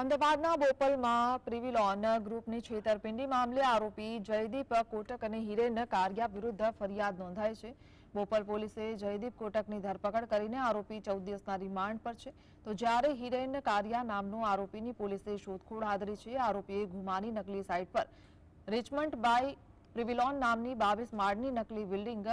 અમદાવાદના બોપલમાં પ્રિવિલોન ગ્રુપની છેતરપિંડી મામલે આરોપી જયદીપ કોટક અને હિરેન કારિયા વિરુદ્ધ ફરિયાદ નોંધાઈ છે. બોપલ પોલીસે જયદીપ કોટકની ધરપકડ કરીને આરોપી ચૌદ દિવસના રિમાન્ડ પર છે. તો જ્યારે હિરેન કારિયા નામનો આરોપીની પોલીસે શોધખોળ હાથ છે, આરોપીએ ગુમાની નકલી સાઇટ પર. રિચમન્ડ બાય પ્રિવિલોન નામની બાવીસ માળની નકલી બિલ્ડિંગ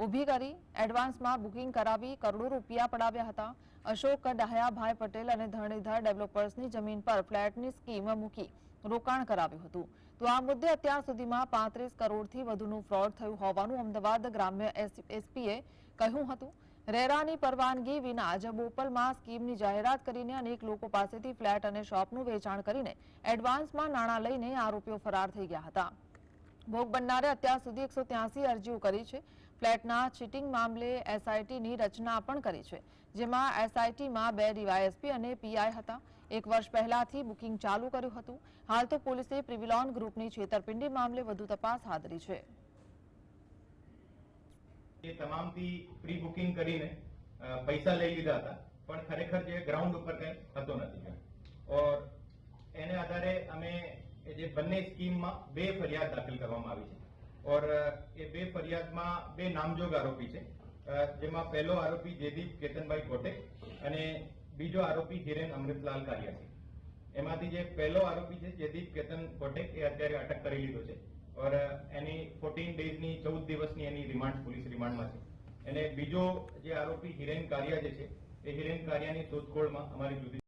ઊભી કરી એડવાન્સમાં બુકિંગ કરાવી કરોડો રૂપિયા પડાવ્યા હતા. અશોક ડાહયાભાઈ પટેલ અને ધરણીધર ડેવલપર્સની જમીન પર ફ્લેટની સ્કીમ મૂકી રોકાણ કરાવ્યું હતું. તો આ મુદ્દે અત્યાર સુધીમાં પાંત્રીસ કરોડથી વધુનું ફ્રોડ થયું હોવાનું અમદાવાદ ગ્રામ્ય એસપીએ કહ્યું હતું. રેરાની પરવાનગી વિના જ બોપલમાં સ્કીમની જાહેરાત કરીને અનેક લોકો પાસેથી ફ્લેટ અને શોપનું વેચાણ કરીને એડવાન્સમાં નાણાં લઈને આરોપીઓ ફરાર થઈ ગયા હતા. ભોગ બનનારે અત્યાર સુધી એકસો ત્યાસી અરજીઓ કરી છે. ફ્લેટના ચીટિંગ મામલે એસઆઈટીની રચના પણ કરી છે, જેમાં એસઆઈટીમાં બે ડીવાયએસપી અને પીઆઈ હતા. એક વર્ષ પહેલાથી બુકિંગ ચાલુ કર્યું હતું. હાલ તો પોલીસે પ્રિવિલોન ગ્રુપની છેતરપિંડી મામલે વધુ તપાસ હાથ ધરી છે. પણ ખરેખર જે ગ્રાઉન્ડ ઉપર કંઈ થતો નથી ઓર એને આધારે અમે એ બંને સ્કીમમાં બે ફરિયાદ દાખલ કરવામાં આવી છે. ઓર એ બે ફરિયાદમાં બે નામજોગ આરોપી છે. જેમાં પહેલો આરોપી જયદીપ કેતનભાઈ કોટે અને બીજો આરોપી હિરેન અમૃતલાલ કારિયા છે. એમાંથી જે પહેલો આરોપી છે, જયદીપ કેતન કોટેક, એ અત્યારે અટક કરી લીધો છે. ઓર એની ફોર્ટીન ડેઝની ચૌદ દિવસની એની રિમાન્ડ, પોલીસ રિમાન્ડમાં છે. અને બીજો જે આરોપી હિરેન કારિયા જે છે, એ હિરેન કારિયાની શોધખોળમાં અમારી જુદી